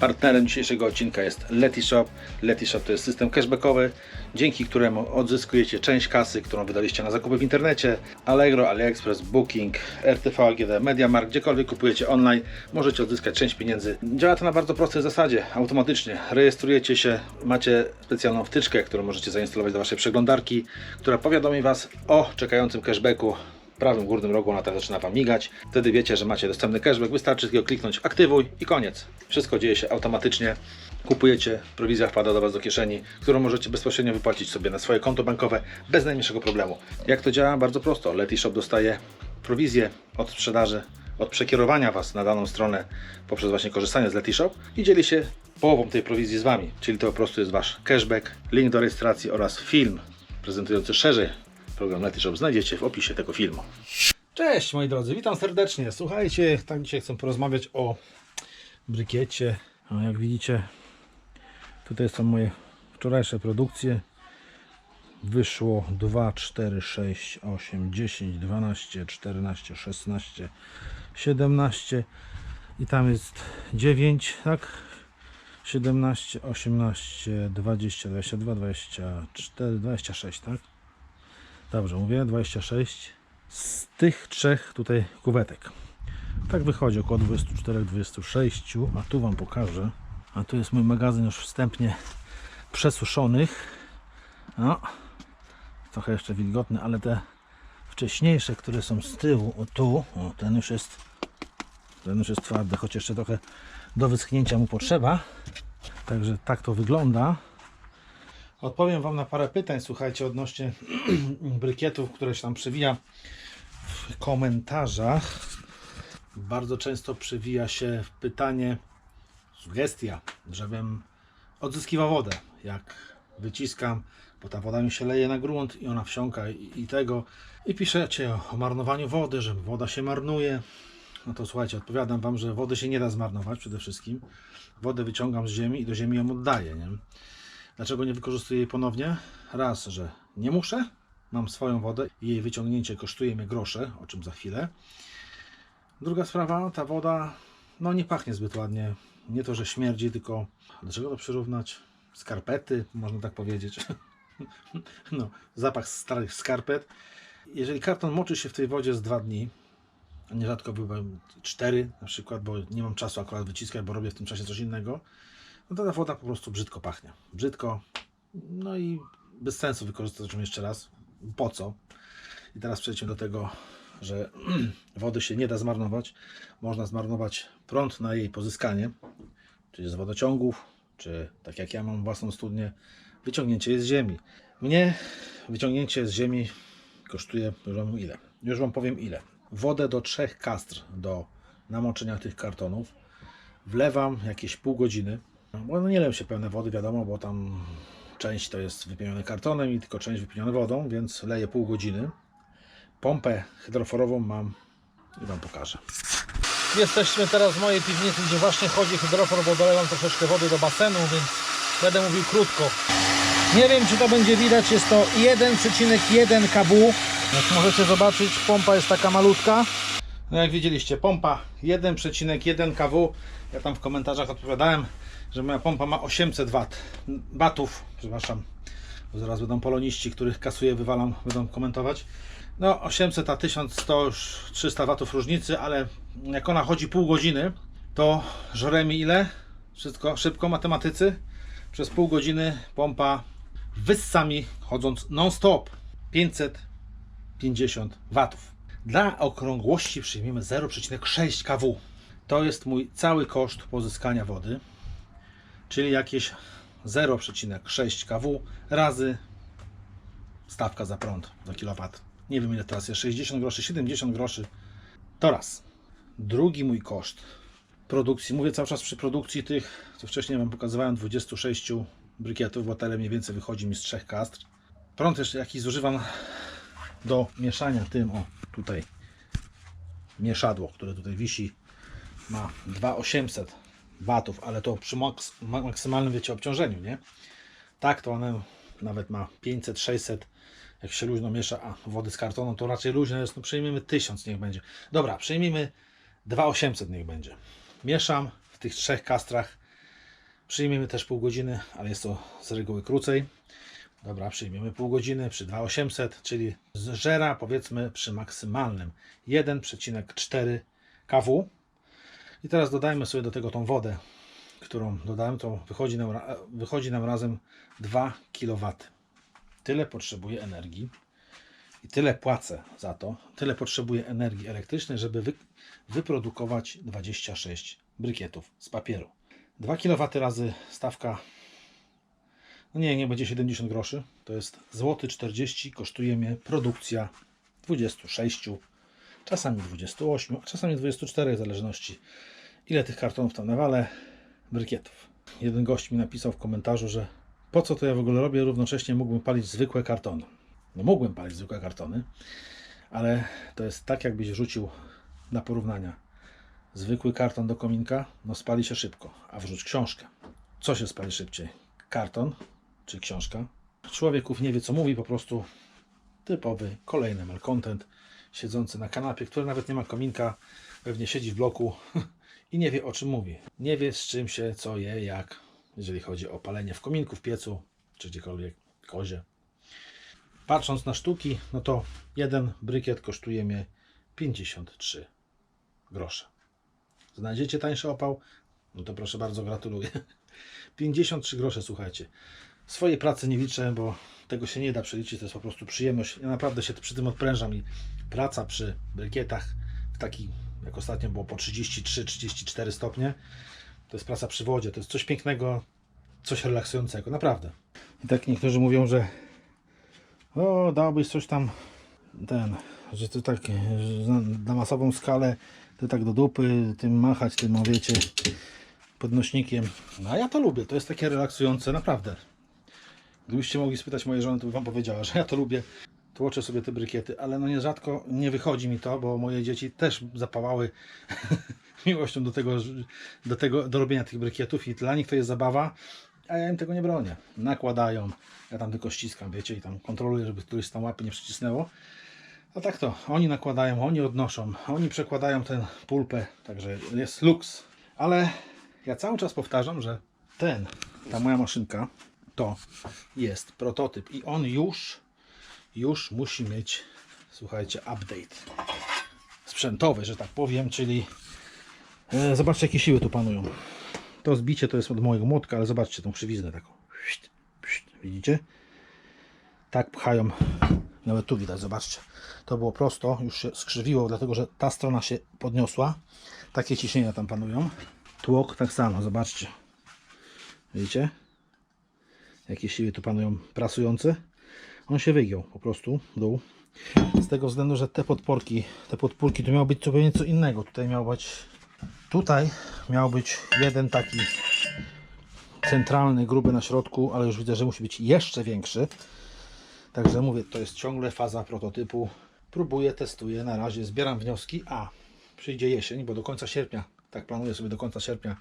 Partnerem dzisiejszego odcinka jest Letishop. Letishop to jest system cashbackowy, dzięki któremu odzyskujecie część kasy, którą wydaliście na zakupy w internecie. Allegro, AliExpress, Booking, RTV, AGD, MediaMarkt, gdziekolwiek kupujecie online, możecie odzyskać część pieniędzy. Działa to na bardzo prostej zasadzie, automatycznie. Rejestrujecie się, macie specjalną wtyczkę, którą możecie zainstalować do Waszej przeglądarki, która powiadomi Was o czekającym cashbacku prawym górnym rogu ona tak zaczyna Wam migać. Wtedy wiecie, że macie dostępny cashback. Wystarczy tylko kliknąć aktywuj i koniec. Wszystko dzieje się automatycznie. Kupujecie, prowizja wpada do Was do kieszeni, którą możecie bezpośrednio wypłacić sobie na swoje konto bankowe bez najmniejszego problemu. Jak to działa? Bardzo prosto. Letishop dostaje prowizję od sprzedaży, od przekierowania Was na daną stronę poprzez właśnie korzystanie z Letishop i dzieli się połową tej prowizji z Wami. Czyli to po prostu jest Wasz cashback, link do rejestracji oraz film prezentujący szerzej program Letishop znajdziecie w opisie tego filmu. Cześć moi drodzy, witam serdecznie. Słuchajcie, tak dzisiaj chcę porozmawiać o brykiecie. No, jak widzicie, tutaj są moje wczorajsze produkcje. Wyszło 2, 4, 6, 8, 10, 12, 14, 16, 17 i tam jest 9, tak? 17, 18, 20, 22, 24, 26, tak? Dobrze mówię, 26 z tych trzech tutaj kuwetek. Tak wychodzi około 24-26, a tu Wam pokażę. A tu jest mój magazyn już wstępnie przesuszonych. No, trochę jeszcze wilgotny, ale te wcześniejsze, które są z tyłu, o tu, o, ten już jest ten już jest twardy, choć jeszcze trochę do wyschnięcia mu potrzeba. Także tak to wygląda. Odpowiem Wam na parę pytań, słuchajcie, odnośnie brykietów, które się tam przewija w komentarzach. Bardzo często przewija się pytanie, sugestia, żebym odzyskiwał wodę. Jak wyciskam, bo ta woda mi się leje na grunt i ona wsiąka i, i tego. I piszecie o marnowaniu wody, że woda się marnuje. No to słuchajcie, odpowiadam Wam, że wody się nie da zmarnować przede wszystkim. Wodę wyciągam z ziemi i do ziemi ją oddaję. Nie? Dlaczego nie wykorzystuję jej ponownie? Raz, że nie muszę, mam swoją wodę i jej wyciągnięcie kosztuje mnie grosze, o czym za chwilę. Druga sprawa, ta woda no nie pachnie zbyt ładnie. Nie to, że śmierdzi, tylko do czego to przyrównać? Skarpety, można tak powiedzieć. No, zapach starych skarpet. Jeżeli karton moczy się w tej wodzie z dwa dni, nierzadko byłem cztery na przykład, bo nie mam czasu akurat wyciskać, bo robię w tym czasie coś innego, no to ta woda po prostu brzydko pachnie. Brzydko, no i bez sensu wykorzystać ją jeszcze raz. Po co? I teraz przejdźmy do tego, że wody się nie da zmarnować. Można zmarnować prąd na jej pozyskanie, czyli z wodociągów, czy tak jak ja mam własną studnię, wyciągnięcie z ziemi. Mnie wyciągnięcie z ziemi kosztuje, już wam ile? Już Wam powiem ile. Wodę do trzech kastr do namoczenia tych kartonów wlewam jakieś pół godziny. Bo no nie leją się pełne wody, wiadomo, bo tam część to jest wypełnione kartonem i tylko część wypełnione wodą, więc leję pół godziny. Pompę hydroforową mam i Wam pokażę. Jesteśmy teraz w mojej piwnicy, gdzie właśnie chodzi hydrofor, bo dolewam troszeczkę wody do basenu, więc będę mówił krótko. Nie wiem, czy to będzie widać, jest to 1,1 kW. Jak możecie zobaczyć, pompa jest taka malutka. No jak widzieliście, pompa 1,1 kW. Ja tam w komentarzach odpowiadałem, że moja pompa ma 800 W. Batów, przepraszam. Zaraz będą poloniści, których kasuję, wywalam, będą komentować. No 800 a 1100 już 300 W różnicy, ale jak ona chodzi pół godziny, to żre mi ile? Wszystko szybko matematycy. Przez pół godziny pompa wyssami chodząc non-stop 550 watów. Dla okrągłości przyjmiemy 0,6 kW. To jest mój cały koszt pozyskania wody, czyli jakieś 0,6 kW razy stawka za prąd za kilowat. Nie wiem ile teraz jest, 60 groszy, 70 groszy. To raz. Drugi mój koszt produkcji, mówię cały czas przy produkcji tych, co wcześniej Wam pokazywałem, 26 brykietów, bo tyle mniej więcej wychodzi mi z trzech kastr. Prąd jeszcze jaki zużywam do mieszania tym, o tutaj mieszadło, które tutaj wisi, ma 2800 watów, ale to przy maks ma- maksymalnym wiecie obciążeniu, nie? Tak to one nawet ma 500-600 jak się luźno miesza, a wody z kartonu to raczej luźne jest, no przyjmijmy 1000 niech będzie. Dobra, przyjmijmy 2800 niech będzie. Mieszam w tych trzech kastrach Przyjmiemy też pół godziny, ale jest to z reguły krócej. Dobra, przyjmiemy pół godziny przy 2800, czyli zżera powiedzmy przy maksymalnym 1,4 kW. I teraz dodajmy sobie do tego tą wodę, którą dodałem, to wychodzi nam, wychodzi nam razem 2 kW. Tyle potrzebuję energii i tyle płacę za to, tyle potrzebuję energii elektrycznej, żeby wy, wyprodukować 26 brykietów z papieru. 2 kW razy stawka, no nie, nie będzie 70 groszy, to jest złoty 40 kosztuje mnie produkcja 26, czasami 28, a czasami 24 w zależności ile tych kartonów tam nawalę, brykietów. Jeden gość mi napisał w komentarzu, że po co to ja w ogóle robię, równocześnie mógłbym palić zwykłe kartony. No mógłbym palić zwykłe kartony, ale to jest tak jakbyś rzucił na porównania zwykły karton do kominka, no spali się szybko, a wrzuć książkę. Co się spali szybciej? Karton czy książka? Człowieków nie wie co mówi, po prostu typowy kolejny malcontent, siedzący na kanapie, który nawet nie ma kominka, pewnie siedzi w bloku i nie wie o czym mówi. Nie wie z czym się co je, jak, jeżeli chodzi o palenie w kominku, w piecu, czy gdziekolwiek, kozie. Patrząc na sztuki, no to jeden brykiet kosztuje mnie 53 grosze. Znajdziecie tańszy opał? No to proszę bardzo, gratuluję. 53 grosze, słuchajcie. Swojej pracy nie liczę, bo tego się nie da przeliczyć, to jest po prostu przyjemność. Ja naprawdę się przy tym odprężam i praca przy brykietach w taki, jak ostatnio było po 33-34 stopnie, to jest praca przy wodzie, to jest coś pięknego, coś relaksującego, naprawdę. I tak niektórzy mówią, że o, dałbyś coś tam, ten, że to tak, na, masową skalę, to tak do dupy, tym machać, tym, wiecie, podnośnikiem. No a ja to lubię, to jest takie relaksujące, naprawdę. Gdybyście mogli spytać mojej żony, to by Wam powiedziała, że ja to lubię. Tłoczę sobie te brykiety, ale no nierzadko nie wychodzi mi to, bo moje dzieci też zapałały miłością do tego, do tego, do robienia tych brykietów i dla nich to jest zabawa, a ja im tego nie bronię. Nakładają, ja tam tylko ściskam, wiecie, i tam kontroluję, żeby któryś tam łapy nie przycisnęło. A tak to, oni nakładają, oni odnoszą, oni przekładają tę pulpę, także jest luks. Ale ja cały czas powtarzam, że ten, ta moja maszynka, to jest prototyp i on już, już musi mieć, słuchajcie, update sprzętowy, że tak powiem, czyli e, zobaczcie jakie siły tu panują. To zbicie to jest od mojego młotka, ale zobaczcie tą krzywiznę taką. Widzicie? Tak pchają. Nawet tu widać, zobaczcie. To było prosto, już się skrzywiło, dlatego że ta strona się podniosła. Takie ciśnienia tam panują. Tłok tak samo, zobaczcie. Widzicie? Jakie siły tu panują prasujące. On się wygiął po prostu w dół. Z tego względu, że te podporki, te podpórki tu miało być zupełnie co innego. Tutaj miał być, tutaj miał być jeden taki centralny, gruby na środku, ale już widzę, że musi być jeszcze większy. Także mówię, to jest ciągle faza prototypu. Próbuję, testuję, na razie zbieram wnioski, a przyjdzie jesień, bo do końca sierpnia, tak planuję sobie do końca sierpnia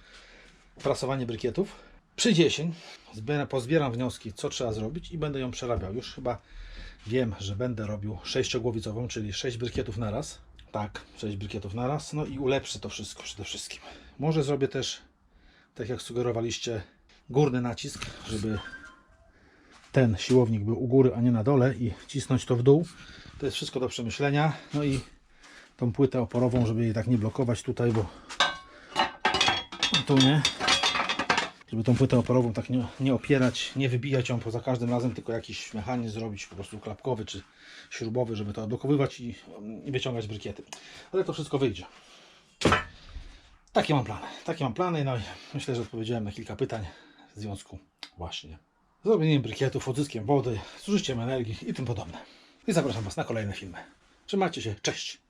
prasowanie brykietów. Przyjdzie jesień, zbieram, pozbieram wnioski, co trzeba zrobić i będę ją przerabiał. Już chyba wiem, że będę robił sześciogłowicową, czyli 6 brykietów na raz. Tak, 6 brykietów na raz. No i ulepszę to wszystko przede wszystkim. Może zrobię też, tak jak sugerowaliście, górny nacisk, żeby ten siłownik był u góry, a nie na dole i cisnąć to w dół. To jest wszystko do przemyślenia. No i tą płytę oporową, żeby jej tak nie blokować tutaj, bo tu nie. Żeby tą płytę oporową tak nie, nie opierać, nie wybijać ją poza każdym razem, tylko jakiś mechanizm zrobić po prostu klapkowy czy śrubowy, żeby to odblokowywać i, i wyciągać brykiety. Ale to wszystko wyjdzie. Takie mam plany. Takie mam plany. No i myślę, że odpowiedziałem na kilka pytań w związku właśnie z robieniem brykietów, odzyskiem wody, zużyciem energii i tym podobne. I zapraszam Was na kolejne filmy. Trzymajcie się, cześć!